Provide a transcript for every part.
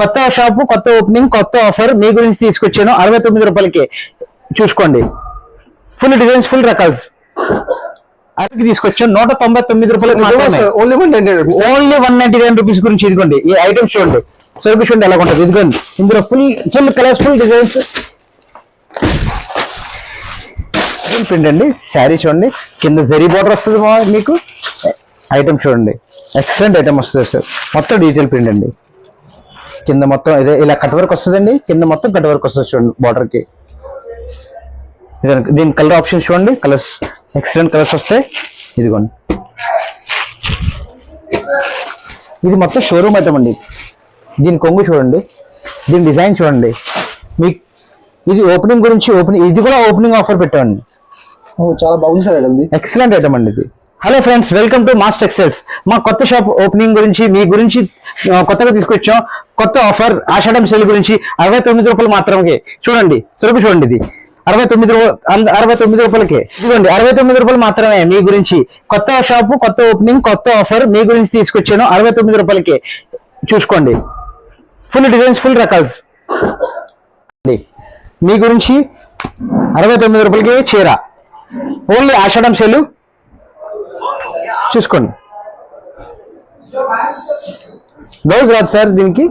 కొత్త షాపు కొత్త ఓపెనింగ్ కొత్త ఆఫర్ మీ గురించి తీసుకొచ్చాను. అరవై తొమ్మిది రూపాయలకి చూసుకోండి. ఫుల్ డిజైన్స్ ఫుల్ రకాలు అరవైకి తీసుకొచ్చాను. నూట తొంభై తొమ్మిది రూపాయలకి only one ninety only one ninety nine rupees గురించి ఇదిగోండి. ఈ ఐటమ్స్ చూడండి. సర్వీస్ చూడండి ఎలా ఉంటుంది. ఇదిగోండి. ఇందులో full full colours full designs print అండి శారీ చూడండి. కింద జరీ బార్డర్ వస్తుంది మీకు. ఐటమ్ చూడండి. ఎక్సలెంట్ ఐటమ్ వస్తుంది సార్ మొత్తం డీటెయిల్ ప్రింట్ అండి. కింద మొత్తం ఇదే ఇలా కట్ వర్క్ వస్తుందండి. కింద మొత్తం కట్ వర్క్ వస్తుంది చూడండి border కి. ఇదే- దీని కలర్ ఆప్షన్స్ చూడండి. కలర్స్ ఎక్సలెంట్ కలర్స్ వస్తాయి. ఇదిగోండి. ఇది మొత్తం షోరూమ్ ఐటమ్ అండి. దీని కొంగు చూడండి. దీని డిజైన్ చూడండి. మీకు ఇది ఓపెనింగ్ గురించి ఓపెనింగ్ ఇది కూడా ఓపెనింగ్ ఆఫర్ పెట్టామండి. చాలా బాగుంది సార్ ఎక్సలెంట్ ఐటమ్ అండి ఇది. Hello friends welcome to mass textiles మా కొత్త షాప్ ఓపెనింగ్ గురించి మీ గురించి కొత్తగా తీసుకొచ్చాం. కొత్త ఆఫర్ ఆషాఢం సెల్ గురించి అరవై తొమ్మిది రూపాయలు మాత్రమే. చూడండి సురభి చూడండి ఇది. అరవై తొమ్మిది అరవై తొమ్మిది రూపాయలకే. ఇదిగోండి అరవై తొమ్మిది రూపాయలు మాత్రమే మీ గురించి. కొత్త షాపు కొత్త ఓపెనింగ్ కొత్త ఆఫర్ మీ గురించి తీసుకొచ్చాను. అరవై తొమ్మిది రూపాయలకే. చూసుకోండి. ఫుల్ డిజైన్స్ ఫుల్ రకాలు మీ గురించి అరవై తొమ్మిది రూపాయలకి చీర. Only Ashadham sale. చూసుకోండి. బ్లౌజ్ రాదు సార్ దీనికి.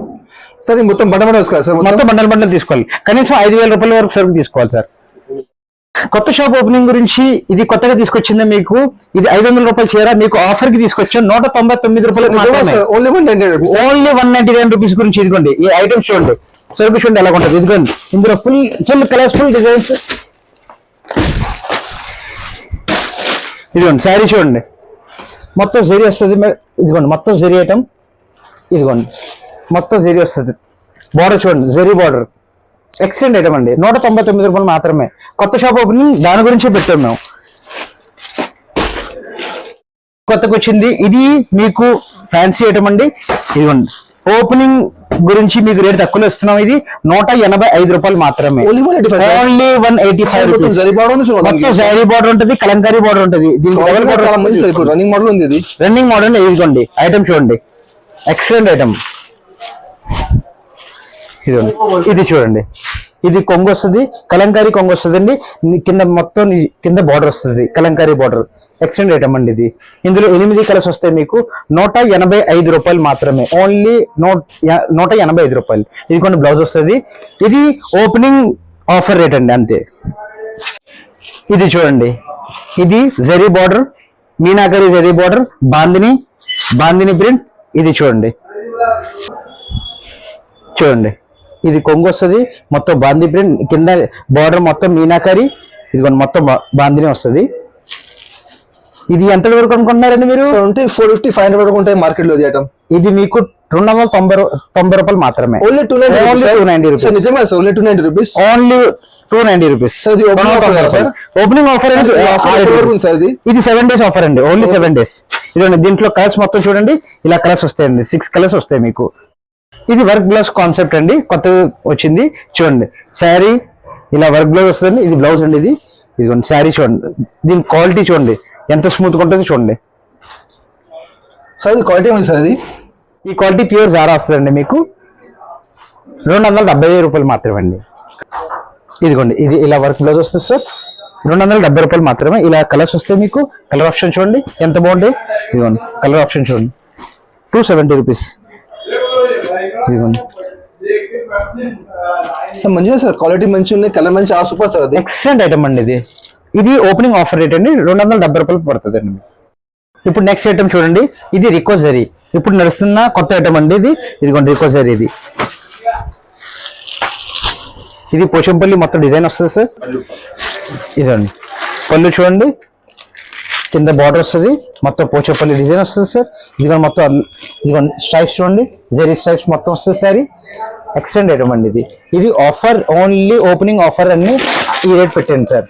సార్ మొత్తం బండ బండ వేసుకోవాలి సార్ మొత్తం. బండల్ బండల్ తీసుకోవాలి. కనీసం ఐదు వేల రూపాయల వరకు సరుకు తీసుకోవాలి సార్. కొత్త షాప్ ఓపెనింగ్ గురించి ఇది కొత్తగా తీసుకొచ్చింది మీకు. ఇది ఐదు వందల రూపాయల చీర మీకు ఆఫర్కి తీసుకొచ్చాం. నూట తొంభై తొమ్మిది రూపాయలు only one ninety nine rupees. గురించి ఇదిగోండి ఈ ఐటమ్స్ చూడండి. సరుకు చూడండి ఎలా ఉంటుంది? ఇదిగోండి ఇందులో full full colours full designs ఇదిగోండి శారీ చూడండి. మొత్తం జరీ వస్తుంది ఇదిగోండి మొత్తం జరీ ఐటమ్ ఇదిగోండి. మొత్తం జరీ వస్తుంది. బార్డర్ చూడండి జరీ బార్డర్ ఎక్సలెంట్ ఐటమ్ అండి. నూట తొంభై తొమ్మిది రూపాయలు మాత్రమే. కొత్త షాప్ ఓపెనింగ్ దాని గురించే పెట్టాం మేము. కొత్తగా వచ్చింది. ఇది మీకు ఫ్యాన్సీ ఐటమ్ అండి. ఇదిగోండి. ఓపెనింగ్ గురించి మీకు రేట్ తక్కువలో ఇస్తున్నాం ఇది. నూట ఎనభై ఐదు రూపాయలు మాత్రమే. Only one eighty five zari border ఉంటుంది కలంకారీ బార్డర్ ఉంటుంది. దీనికి రన్నింగ్ మోడల్ ఉంది ఇది. రన్నింగ్ మోడల్ ఇదిగోండి ఐటమ్ చూడండి. ఎక్సలెంట్ ఐటమ్ ఇదిగోండి. ఇది చూడండి. ఇది కొంగు వస్తుంది కలంకారీ కొంగు వస్తుందండి కింద మొత్తం కింద బార్డర్ వస్తుంది కలంకారీ బార్డర్ ఎక్సలెంట్ ఐటమ్ అండి ఇది. ఇందులో ఎనిమిది కలర్స్ వస్తాయి మీకు. నూట ఎనభై ఐదు రూపాయలు మాత్రమే. ఓన్లీ నూట ఎనభై ఐదు రూపాయలు. ఇది కొన్ని బ్లౌజ్ వస్తుంది. ఇది ఓపెనింగ్ ఆఫర్ రేట్ అండి అంతే. ఇది చూడండి. ఇది zari border Meenakari zari border Bandhini Bandhini print ఇది చూడండి. చూడండి. ఇది కొంగు వస్తుంది మొత్తం బాంది ప్రింట్ కింద బార్డర్ మొత్తం మీనాకరి ఇది మొత్తం బాందిని వస్తుంది. ఇది ఎంత వరకు అనుకుంటున్నారండి మీరు? ఫోర్ ఫిఫ్టీ ఫైవ్ హండ్రెడ్ వరకు ఉంటాయి మార్కెట్లో ఇది ఐటమ్ ఇది మీకు రెండు వందల తొంభై తొంభై రూపాయలు మాత్రమే. Only two ninety Only 290 rupees. Sir నిజమే sir only two ninety rupees only two ninety rupees? Opening offer sir? ఇది? సెవెన్ డేస్ ఆఫర్ అండి. ఓన్లీ సెవెన్ డేస్ ఇదండి దీంట్లో కలర్స్ మొత్తం చూడండి. ఇలా కలర్స్ వస్తాయండి. సిక్స్ కలర్స్ వస్తాయి మీకు. ఇది వర్క్ బ్లౌజ్ కాన్సెప్ట్ అండి. కొత్తగా వచ్చింది. చూడండి. శారీ ఇలా వర్క్ బ్లౌజ్ వస్తుంది ఇది బ్లౌజ్ అండి ఇది. ఇదిగోండి శారీ చూడండి. దీని క్వాలిటీ చూడండి. ఎంత స్మూత్గా ఉంటుందో చూడండి. సార్ ఇది క్వాలిటీ ఉంది సార్ ఇది? ఈ క్వాలిటీ ప్యూర్ జారా వస్తుందండి మీకు. రెండు వందల డెబ్బై రూపాయలు మాత్రమే అండి. ఇదిగోండి ఇది ఇలా వర్క్ బ్లౌజ్ వస్తుంది సార్. రెండు వందల డెబ్బై రూపాయలు మాత్రమే. ఇలా కలర్స్ వస్తాయి మీకు. కలర్ ఆప్షన్ చూడండి. ఎంత బాగుంది. ఇదిగోండి కలర్ ఆప్షన్ చూడండి. Two seventy rupees. ఇదిగోండి సార్ మంచిగా సార్ క్వాలిటీ మంచిగా ఉంది. కలర్ మంచి ఆ సూపర్ సార్ అది. ఎక్సలెంట్ ఐటమ్ అండి ఇది. ఇది ఓపెనింగ్ ఆఫర్ రేట్ అండి. రెండు వందల డెబ్బై రూపాయలు పడుతుంది అండి ఇప్పుడు నెక్స్ట్ ఐటమ్ చూడండి. ఇది రికోజరీ ఇప్పుడు నడుస్తున్న కొత్త ఐటమ్ అండి ఇది. ఇదిగోండి రికోజరీ ఇది. ఇది పోచంపల్లి మొత్తం డిజైన్ వస్తుంది సార్ ఇదండి పళ్ళు చూడండి. కింద బార్డర్ వస్తుంది. మొత్తం పోచంపల్లి డిజైన్ వస్తుంది సార్ ఇదిగోండి మొత్తం ఇదిగోండి స్ట్రైప్స్ చూడండి. జెరీ స్ట్రైప్స్ మొత్తం వస్తుంది సారీ ఎక్స్టెండ్ ఐటమ్ అండి ఇది. ఇది ఆఫర్ ఓన్లీ ఓపెనింగ్ ఆఫర్ అన్ని ఈ రేట్ పెట్టాను సార్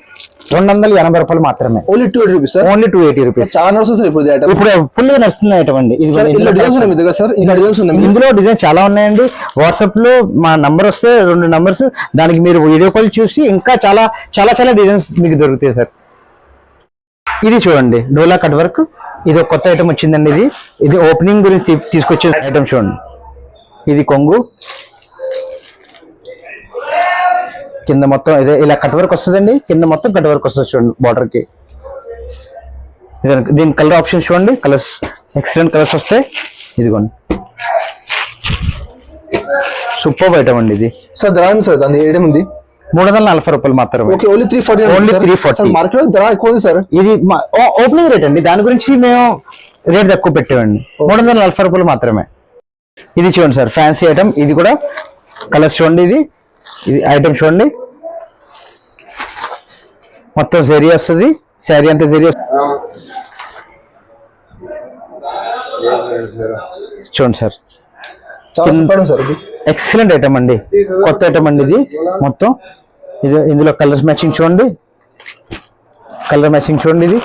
రెండు వందల ఎనభై రూపాయలు మాత్రమే. Only two eighty rupees only two eighty rupees చాలా నడుస్తుంది ఇప్పుడు ఇది ఇప్పుడు ఫుల్గా నడుస్తున్న ఐటమ్ అండి. ఇది? ఇందులో డిజైన్ చాలా ఉన్నాయండి. వాట్సాప్లో మా నంబర్ వస్తే రెండు నంబర్స్ దానికి మీరు వీడియో కాల్ చూసి ఇంకా చాలా చాలా చాలా డిజైన్స్ మీకు దొరుకుతాయి సార్ ఇది చూడండి డోలా కట్ వర్క్. ఇది ఒక కొత్త ఐటమ్ వచ్చిందండి ఇది. ఇది ఓపెనింగ్ గురించి తీసుకొచ్చే ఐటమ్ చూడండి. ఇది కొంగు. కింద మొత్తం ఇదే ఇలా కట్ వర్క్ వస్తుందండి. కింద మొత్తం కట్ వర్క్ వస్తుంది చూడండి బార్డర్కి దీని కలర్ ఆప్షన్స్ చూడండి. కలర్స్ ఎక్సలెంట్ కలర్స్ వస్తాయి. ఇదిగోండి. సూపర్ ఐటమ్ అండి ఇది. సార్ దాని సార్ దాని ఏడేముంది మూడు వందల నలభై రూపాయలు మాత్రమే. Okay only three forty Only 340. మార్కెట్లో ధర ఎక్కువ సార్. ఇది ఓపెనింగ్ రేట్ అండి. దాని గురించి మేము రేట్ తక్కువ పెట్టామండి మూడు వందల నలభై రూపాయలు మాత్రమే. ఇది చూడండి సార్ ఫ్యాన్సీ ఐటమ్ ఇది కూడా కలర్స్ చూడండి ఇది. ఇది ఐటమ్ చూడండి. మొత్తం జరీ వస్తుంది. శారీ అంతా జరీ చూడండి సార్. సార్ ఇది. ఎక్సలెంట్ ఐటమ్ అండి. కొత్త ఐటమ్ అండి ఇది మొత్తం. ఇది ఇందులో కలర్స్ మ్యాచింగ్ చూడండి. కలర్ మ్యాచింగ్ చూడండి ఇది.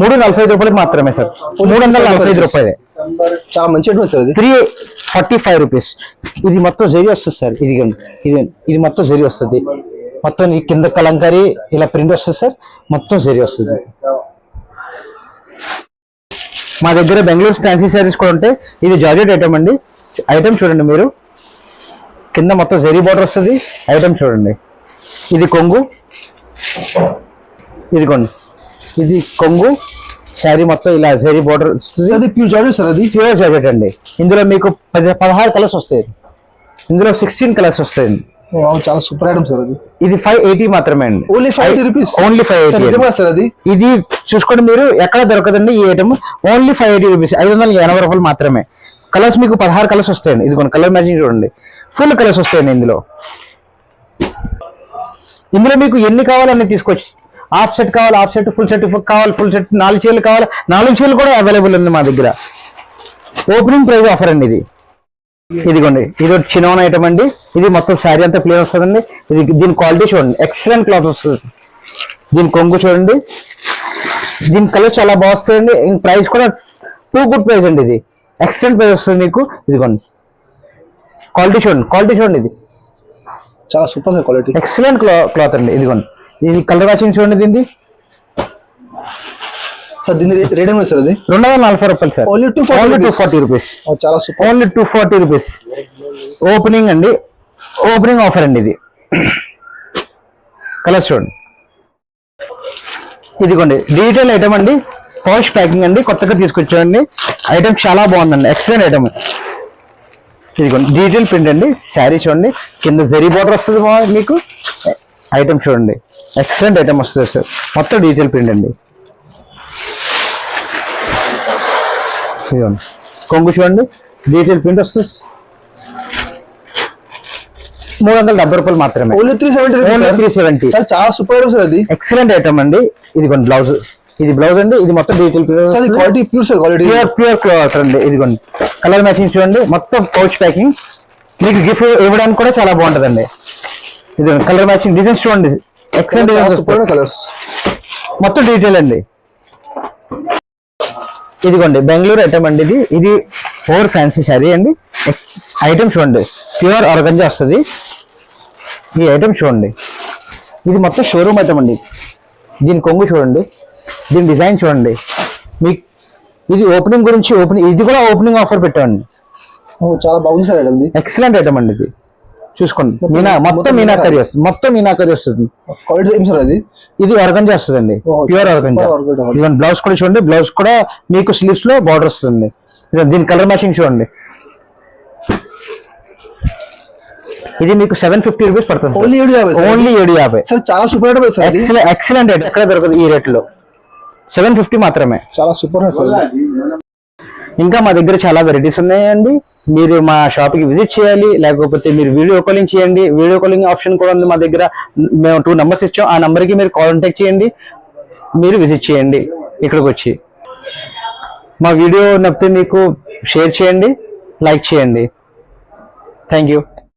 మూడు నలభై ఐదు రూపాయలు మాత్రమే సార్. మూడు వందల నలభై ఐదు రూపాయలే. చాలా మంచి sir three forty five rupees. ఇది మొత్తం జరి వస్తుంది సార్. ఇది ఇది ఇది మొత్తం జరి వస్తుంది. మొత్తం కింద కలంకారీ ఇలా ప్రింట్ వస్తుంది సార్. మొత్తం జరి వస్తుంది. మా దగ్గర బెంగళూరు ఫ్యాన్సీ శారీస్ కూడా ఉంటాయి. ఇది జార్జెట్ ఐటమ్ అండి. ఐటమ్ చూడండి మీరు. కింద మొత్తం జరీ బార్డర్ వస్తుంది. ఐటమ్ చూడండి. ఇది కొంగు. ఇదిగోండి. ఇది కొంగు. శారీ మొత్తం ఇలా జరీ బార్డర్ వస్తుంది. అది ప్యూర్ జార్జెట్ సార్ అది? ప్యూర్ జాకెట్ అండి. ఇందులో మీకు పది పదహారు కలర్స్ వస్తాయి. ఇందులో సిక్స్టీన్ కలర్స్ వస్తాయి. చాలా సూపర్ ఐటమ్ సార్ అది. ఇది ఫైవ్ ఎయిటీ మాత్రమే అండి. Only five eighty rupees only five eighty నిజమా సార్ అది? ఇది చూసుకోండి మీరు ఎక్కడ దొరకదండి ఈ item only five eighty rupees ఐదు వందల ఎనభై రూపాయలు మాత్రమే. కలర్స్ మీకు పదహారు కలర్స్ వస్తాయండి. ఇది కొన్ని కలర్ మ్యాచింగ్ చూడండి. ఫుల్ కలర్స్ వస్తాయండి ఇందులో. ఇందులో మీకు ఎన్ని కావాలన్నీ తీసుకోవచ్చు హాఫ్ సెట్ కావాలి హాఫ్ సెట్ ఫుల్ సెట్ కావాలి ఫుల్ సెట్ నాలుగు చీరలు కావాలి నాలుగు చీరలు కూడా అవైలబుల్ ఉంది మా దగ్గర. ఓపెనింగ్ ప్రైస్ ఆఫర్ అండి ఇది. ఇదిగోండి ఇది ఒక చిన్న ఐటమ్ అండి. ఇది మొత్తం శారీ అంతా ప్లేన్ వస్తుందండి. ఇది దీని క్వాలిటీ చూడండి. ఎక్సలెంట్ క్లాత్ వస్తుంది. దీని కొంగు చూడండి. దీని కలర్ చాలా బాగా వస్తుందండి. ప్రైస్ కూడా టూ గుడ్ ప్రైస్ అండి ఇది. ఎక్సలెంట్ ప్రైస్ వస్తుంది మీకు. ఇదిగోండి. క్వాలిటీ చూడండి. క్వాలిటీ చూడండి ఇది. చాలా సూపర్ క్వాలిటీ ఎక్సలెంట్ క్లాత్ అండి. ఇదిగోండి. ఇది కలర్ మ్యాచింగ్ చూడండి దీన్ని సార్ దీని రేట్ సార్ అది? రెండు వందల నలభై రూపాయలు sir. Only 240 only two. Forty rupees చాలా super. Only two forty rupees opening అండి. ఓపెనింగ్ ఆఫర్ అండి ఇది. కలర్ చూడండి. ఇదిగోండి డిజిటల్ ఐటమ్ అండి. పౌచ్ ప్యాకింగ్ అండి. కొత్తగా తీసుకొచ్చామండి ఐటమ్ చాలా బాగుందండి. ఎక్సలెంట్ ఐటమ్ ఇదిగోండి డిజిటల్ ప్రింట్ అండి. శారీ చూడండి. కింద జరీ బార్డర్ వస్తుంది మీకు. ఐటమ్ చూడండి. ఎక్సలెంట్ ఐటమ్ వస్తుంది సార్. మొత్తం డిజిటల్ ప్రింట్ అండి. ఇదిగోండి కొంగు చూడండి. డిజిటల్ ప్రింట్ వస్తుంది. మూడు వందల డెబ్బై రూపాయలు మాత్రమే. Only three seventy only three seventy sir చాలా సూపర్ సార్ అది. ఎక్సలెంట్ ఐటమ్ అండి. ఇదిగోండి బ్లౌజ్ ఇది బ్లౌజ్ అండి. ఇది మొత్తం అది quality pure sir quality pure pure cloth అండి. ఇదిగోండి కలర్ మ్యాచింగ్ చూడండి. మొత్తం పౌచ్ ప్యాకింగ్ మీకు గిఫ్ట్ ఇవ్వడానికి కూడా చాలా బాగుంటుందండి. ఇది కలర్ మ్యాచింగ్ డిజైన్స్ చూడండి. ఎక్సలెంట్ డిజైన్స్ కలర్స్ మొత్తం డీటెయిల్ అండి. ఇదిగోండి బెంగళూరు ఐటమ్ అండి ఇది. ఇది ఫోర్ ఫ్యాన్సీ శారీ అండి. ఐటమ్ చూడండి ప్యూర్ ఆర్గంజా వస్తుంది. ఈ ఐటమ్ చూడండి. ఇది మొత్తం షోరూమ్ ఐటమ్ అండి. దీని కొంగు చూడండి. దీని డిజైన్ చూడండి. మీకు ఇది ఓపెనింగ్ గురించి ఓపెనింగ్ ఇది కూడా ఓపెనింగ్ ఆఫర్ పెట్టామండి. చాలా బాగుంది సార్ ఐటమ్ ఎక్సలెంట్ ఐటమ్ అండి ఇది. చూసుకోండి. మీనా మొత్తం మీనాకరి వస్తుంది మొత్తం మీనాకరి వస్తుంది అది? ఇది ఆర్గంజా వస్తుందండి ఓ, ప్యూర్ ఆర్గంజా. ఇదిగోండి బ్లౌజ్ కూడా చూడండి బ్లౌజ్ కూడా మీకు స్లీవ్స్లో బార్డర్ వస్తుంది. దీని కలర్ మ్యాచింగ్ చూడండి. ఇది మీకు సెవెన్ ఫిఫ్టీ రూపీస్ పడుతుంది ఓన్లీ ఏడు యాభై సార్. ఓన్లీ ఏడు యాభై. సార్ చాలా సూపర్ ఎక్సలెంట్ ఎక్సలెంట్ రేట్ ఎక్కడ దొరకదు ఈ రేట్లో? సెవెన్ ఫిఫ్టీ మాత్రమే. చాలా సూపర్. ఇంకా మా దగ్గర చాలా వెరైటీస్ ఉన్నాయండి. మీరు మా షాప్కి విజిట్ చేయాలి లేకపోతే మీరు వీడియో కాలింగ్ చేయండి. వీడియో కాలింగ్ ఆప్షన్ కూడా ఉంది మా దగ్గర. మేము టూ నెంబర్స్ ఇచ్చాం. ఆ నెంబర్కి మీరు కాంటాక్ట్ చేయండి. మీరు విజిట్ చేయండి. ఇక్కడికి వచ్చి. మా వీడియో నప్పితే మీకు షేర్ చేయండి లైక్ చేయండి. Thank you